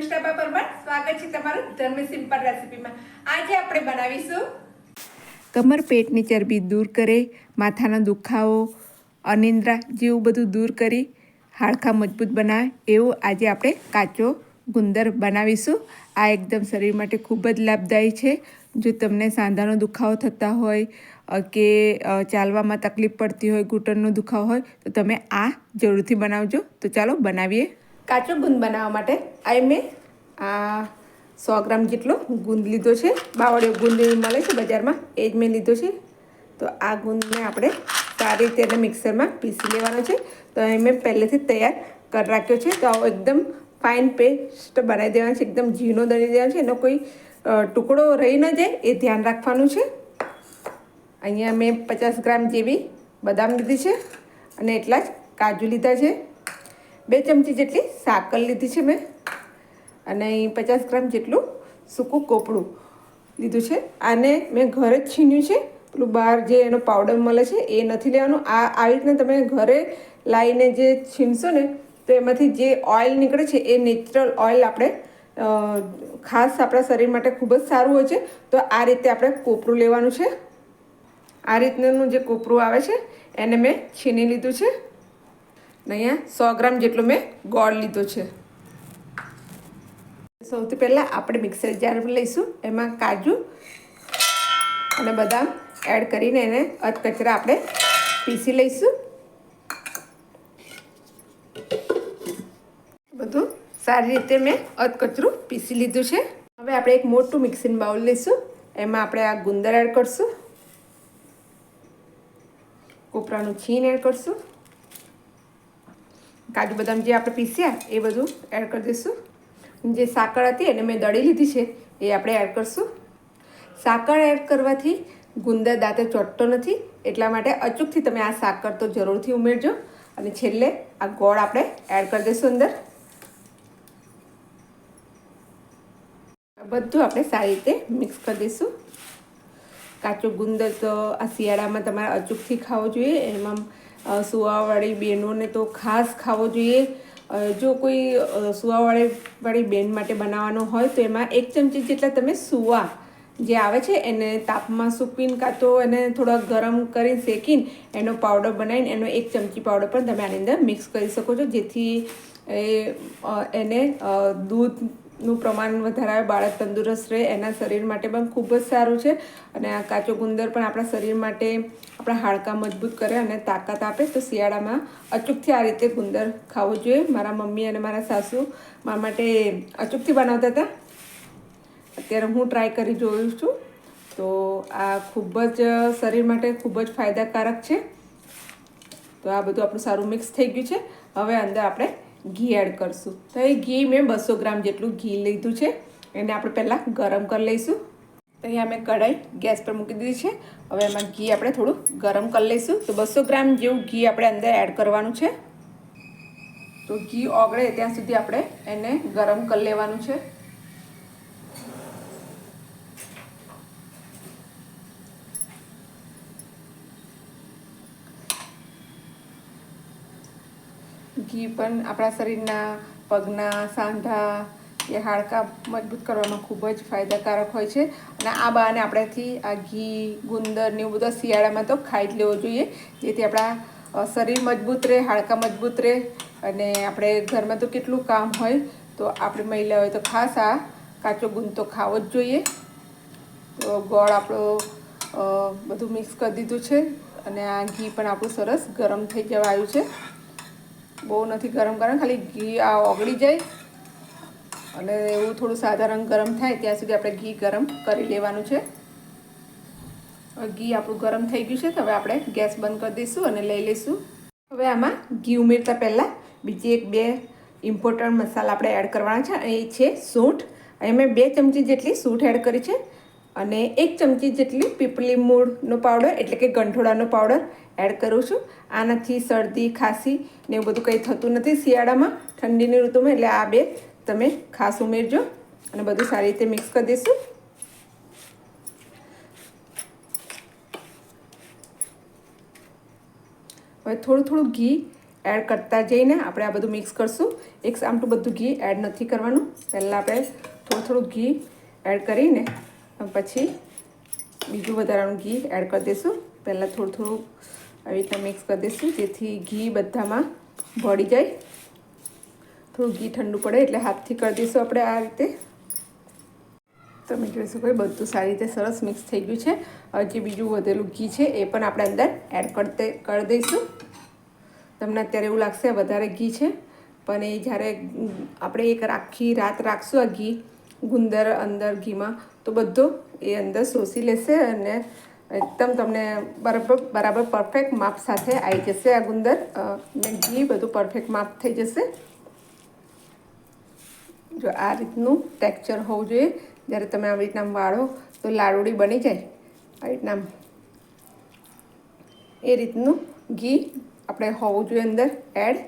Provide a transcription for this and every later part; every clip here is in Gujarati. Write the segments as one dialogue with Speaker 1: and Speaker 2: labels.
Speaker 1: ધર્મિષ્ઠા પરમાર સ્વાગત છે તમારું ધર્મ સિમ્પલ રેસિપીમાં. આજે આપણે બનાવીશું કમર પેટની ચરબી દૂર કરે, માથાનો દુખાવો, અનિંદ્રા જેવું બધું દૂર કરી હાડકાં મજબૂત બનાવે, એવું આજે આપણે કાચો ગુંદર બનાવીશું. આ એકદમ શરીર માટે ખૂબ જ લાભદાયી છે. જો તમને સાંધાનો દુખાવો થતા હોય કે ચાલવામાં તકલીફ પડતી હોય, ઘૂંટણનો દુખાવો હોય, તો તમે આ જરૂરથી બનાવજો. તો ચાલો બનાવીએ. કાચો ગુંદ બનાવવા માટે આ મેં આ સો ગ્રામ જેટલો ગુંદ લીધો છે. બાવળીઓ ગુંદ મળે છે બજારમાં, એ જ મેં લીધો છે. તો આ ગુંદને આપણે સારી રીતે એને મિક્સરમાં પીસી લેવાનો છે. તો એ મેં પહેલેથી તૈયાર કરી રાખ્યો છે. તો એકદમ ફાઇન પેસ્ટ બનાવી દેવાનો છે, એકદમ ઝીણો દળી દેવાનો છે. એનો કોઈ ટુકડો રહી ન જાય, એ ધ્યાન રાખવાનું છે. અહીંયા મેં પચાસ ગ્રામ જેવી બદામ લીધી છે અને એટલા જ કાજુ લીધા છે. બે ચમચી જેટલી સાકર લીધી છે મેં. અને અહીં પચાસ ગ્રામ જેટલું સૂકું કોપડું લીધું છે. આને મેં ઘરે જ છીન્યું છે. પેલું બહાર જે એનો પાવડર મળે છે એ નથી લેવાનું. આ આવી રીતના તમે ઘરે લાવીને જે છીનશો ને, તો એમાંથી જે ઓઇલ નીકળે છે, એ નેચરલ ઓઇલ આપણે ખાસ આપણા શરીર માટે ખૂબ જ સારું હોય છે. તો આ રીતે આપણે કોપરું લેવાનું છે. આ રીતનું જે કોપરું આવે છે, એને મેં છીની લીધું છે. અહીંયા સો ગ્રામ જેટલું મેં ગોળ લીધો છે. સૌથી પહેલાં આપણે મિક્સર જાર લઈશું. એમાં કાજુ અને બદામ એડ કરીને એને અધકચરા આપણે પીસી લઈશું. બધું સારી રીતે મેં અધકચરું પીસી લીધું છે. હવે આપણે એક મોટું મિક્સિંગ બાઉલ લઈશું. એમાં આપણે આ ગુંદર એડ કરશું. કોપરાનું છીણ એડ કરશું. કાજુ બદામ જે આપણે પીસ્યા એ બધું એડ કરી દઈશું. જે સાકર હતી એને મેં દળી લીધી છે, એ આપણે એડ કરશું. સાકર એડ કરવાથી ગુંદર દાંતે ચોટતો નથી, એટલા માટે અચૂકથી તમે આ સાકર તો જરૂરથી ઉમેરજો. અને છેલ્લે આ ગોળ આપણે એડ કરી દઈશું અંદર. બધું આપણે સારી રીતે મિક્સ કરી દઈશું. કાચો ગુંદર તો આ શિયાળામાં તમારે અચૂકથી ખાવો જોઈએ. એમાં સુવાવાળી બહેનોને તો ખાસ ખાવો જોઈએ. જો કોઈ સુવાવાળી વાળી બેન માટે બનાવવાનો હોય તો એમાં એક ચમચી જેટલા તમે સુવા જે આવે છે એને તાપમાં સૂકવીને કાં તો એને થોડા ગરમ કરીને શેકીને એનો પાવડર બનાવીને એનો એક ચમચી પાવડર પણ તમે આની અંદર મિક્સ કરી શકો છો જેથી એને અ, દૂધનું પ્રમાણ વધારે આવે બાળક તંદુરસ્ત રહે, એના શરીર માટે પણ ખૂબ જ સારું છે. અને આ કાચો ગુંદર પણ આપણા શરીર માટે આપણા હાડકાં મજબૂત કરે અને તાકાત આપે. તો શિયાળામાં અચૂકથી આ રીતે ગુંદર ખાવું જોઈએ. મારા મમ્મી અને મારા સાસુ મારા માટે અચૂકથી બનાવતા હતા. અત્યારે હું ટ્રાય કરી જોયું છું. તો આ ખૂબ જ શરીર માટે ખૂબ જ ફાયદાકારક છે. તો આ બધું આપણું સારું મિક્સ થઈ ગયું છે. હવે અંદર આપણે ઘી એડ કરશું. તો એ ઘી મેં બસો ગ્રામ જેટલું ઘી લીધું છે. એને આપણે પહેલાં ગરમ કરી લઈશું. તો અહીંયા મેં કઢાઈ ગેસ પર મૂકી દીધી છે. હવે એમાં ઘી આપણે થોડું ગરમ કરી લઈશું. તો બસો ગ્રામ જેવું ઘી આપણે અંદર એડ કરવાનું છે. તો ઘી ઓગળે ત્યાં સુધી આપણે એને ગરમ કરી લેવાનું છે. ઘી પણ આપણા શરીરના પગના, સાંધા, એ હાડકાં મજબૂત કરવામાં ખૂબ જ ફાયદાકારક હોય છે. અને આ બહાને આપણેથી આ ઘી, ગુંદર ને એવું બધા શિયાળામાં તો ખાઈ જ લેવો જોઈએ. જેથી આપણા શરીર મજબૂત રહે, હાડકાં મજબૂત રહે. અને આપણે ઘરમાં તો કેટલું કામ હોય, તો આપણે મહિલા હોય તો ખાસ આ કાચો ગુંદ તો ખાવો જ જોઈએ. તો ગોળ આપણો બધું મિક્સ કરી દીધું છે. અને આ ઘી પણ આપણું સરસ ગરમ થઈ જવા આવ્યું છે. બહુ નથી ગરમ કરવાનું ખાલી ઘી આ ઓગળી જાય અને એવું થોડું સાધારણ ગરમ થાય ત્યાં સુધી આપણે ઘી ગરમ કરી લેવાનું છે. ઘી આપણું ગરમ થઈ ગયું છે તો હવે આપણે ગેસ બંધ કરી દઈશું અને લઈ લઈશું. હવે આમાં ઘી ઉમેરતા પહેલાં બીજી એક બે ઇમ્પોર્ટન્ટ મસાલા આપણે એડ કરવાના છે, એ છે સૂંઠ. અહીં મેં બે ચમચી જેટલી સૂંઠ એડ કરી છે. અને એક ચમચી જેટલી પીપળી મૂળનો પાવડર, એટલે કે ગંઠોડાનો પાવડર એડ કરું છું. આનાથી શરદી, ખાંસી ને એવું બધું કંઈ થતું નથી શિયાળામાં, ઠંડીની ઋતુમાં, એટલે આ બે તમે ખાસ ઉમેરજો અને બધું સારી રીતે મિક્સ કરી દઈશું. હવે થોડું થોડું ઘી એડ કરતા જઈને આપણે આ બધું મિક્સ કરશું. એક આમટું બધું ઘી એડ નથી કરવાનું. પહેલાં આપણે થોડું થોડું ઘી એડ કરીને પછી બીજું વધારાનું ઘી એડ કરી દઈશું. પહેલાં થોડું થોડું આવી રીતના મિક્સ કરી દઈશું, જેથી ઘી બધામાં ભળી જાય. થોડું ઘી ઠંડુ પડે એટલે હાથથી કરી દઈશું આપણે આ રીતે. તમે જોઈ શકો બધું સારી રીતે સરસ મિક્સ થઈ ગયું છે. હવે જે બીજું વધેલું ઘી છે એ પણ આપણે અંદર એડ કરતે કરી દઈશું. તમને અત્યારે એવું લાગશે વધારે ઘી છે, પણ એ જ્યારે આપણે એક આખી રાત રાખશું આ ઘી ગુંદર અંદર ઘીમાં, તો બધો એ અંદર શોષી લેશે અને એકદમ તમને બરાબર બરાબર પરફેક્ટ માપ સાથે આવી જશે આ ગુંદર. ને ઘી બધું પરફેક્ટ માપ થઈ જશે. જો આ રીતનું ટેક્ચર હોવું જોઈએ. જ્યારે તમે આવી રીતના વાળો, તો લાડુડી બની જાય. આવી રીતના એ રીતનું ઘી આપણે હોવું જોઈએ અંદર એડ.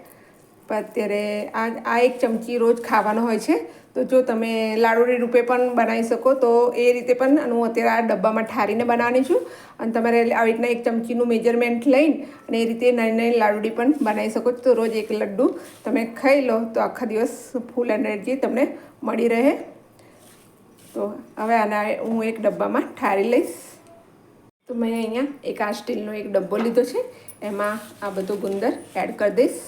Speaker 1: અત્યારે આ આ એક ચમચી રોજ ખાવાનો હોય છે. તો જો તમે લાડુડી રૂપે પણ બનાવી શકો, તો એ રીતે પણ હું અત્યારે આ ડબ્બામાં ઠારીને બનાવવાની છું. અને તમારે આવી રીતના એક ચમચીનું મેજરમેન્ટ લઈને અને એ રીતે નાની નાની લાડુડી પણ બનાવી શકો છો. તો રોજ એક લડ્ડુ તમે ખાઈ લો, તો આખા દિવસ ફૂલ એનર્જી તમને મળી રહે. તો હવે આના હું એક ડબ્બામાં ઠારી લઈશ. તો મેં અહીંયા એક આ સ્ટીલનો એક ડબ્બો લીધો છે. એમાં આ બધું ગુંદર એડ કરી દઈશ.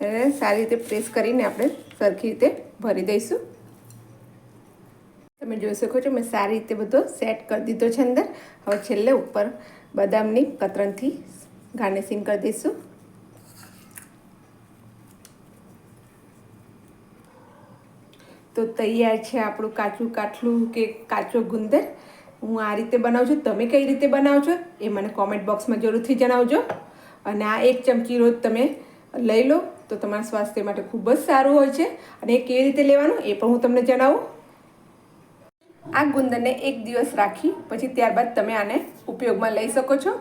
Speaker 1: એને સારી રીતે પ્રેસ કરીને આપણે સરખી રીતે ભરી દઈશું. તમે જોઈ શકો છો, મેં સારી રીતે બધો સેટ કરી દીધો છે અંદર. હવે છેલ્લે ઉપર બદામની કતરણથી ગાર્નિશિંગ કરી દઈશું. તો તૈયાર છે આપણું કાચું કાઠલું કે કાચો ગુંદર. હું આ રીતે બનાવું છું તમે કઈ રીતે બનાવો છો એ મને કોમેન્ટ બોક્સમાં જરૂરથી જણાવજો. અને આ એક ચમચી રોજ તમે લઈ લો. તો તમારા સ્વાસ્થ્ય માટે ખૂબ જ સારું હોય છે અને એ કેવી રીતે લેવાનું એ પણ હું તમને જણાવું. આ ગુંદરને એક દિવસ રાખી પછી ત્યારબાદ તમે આને ઉપયોગમાં લઈ શકો છો.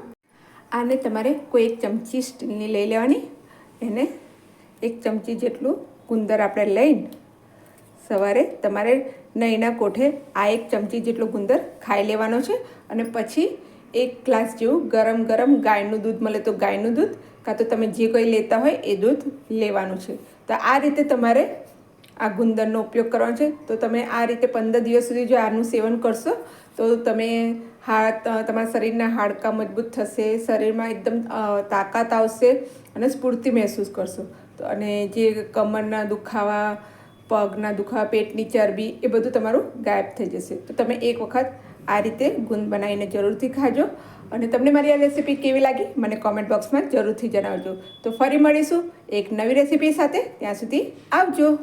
Speaker 1: આને તમારે કોઈ એક ચમચી સ્ટીલની લઈ લેવાની. એને એક ચમચી જેટલું ગુંદર આપણે લઈને સવારે તમારે નહીંના કોઠે આ એક ચમચી જેટલો ગુંદર ખાઈ લેવાનો છે અને પછી એક ગ્લાસ જેવું ગરમ ગરમ ગાયનું દૂધ મળે તો ગાયનું દૂધ, કાં તો તમે જે કોઈ લેતા હોય એ દૂધ લેવાનું છે. તો આ રીતે તમારે આ ગુંદરનો ઉપયોગ કરવાનો છે. તો તમે આ રીતે પંદર દિવસ સુધી જો આનું સેવન કરશો, તો તમે હાડ તમારા શરીરના હાડકાં મજબૂત થશે, શરીરમાં એકદમ તાકાત આવશે અને સ્ફૂર્તિ મહેસૂસ કરશો. તો અને જે કમરના દુખાવા, પગના દુખાવા, પેટની ચરબી એ બધું તમારું ગાયબ થઈ જશે. તો તમે એક વખત આ રીતે ગુંદ બનાવીને જરૂરથી ખાજો. અને તમને મારી આ રેસીપી કેવી લાગી, મને કોમેન્ટ બોક્સમાં જરૂરથી જણાવજો. તો ફરી મળીશું એક નવી રેસીપી સાથે. ત્યાં સુધી આવજો.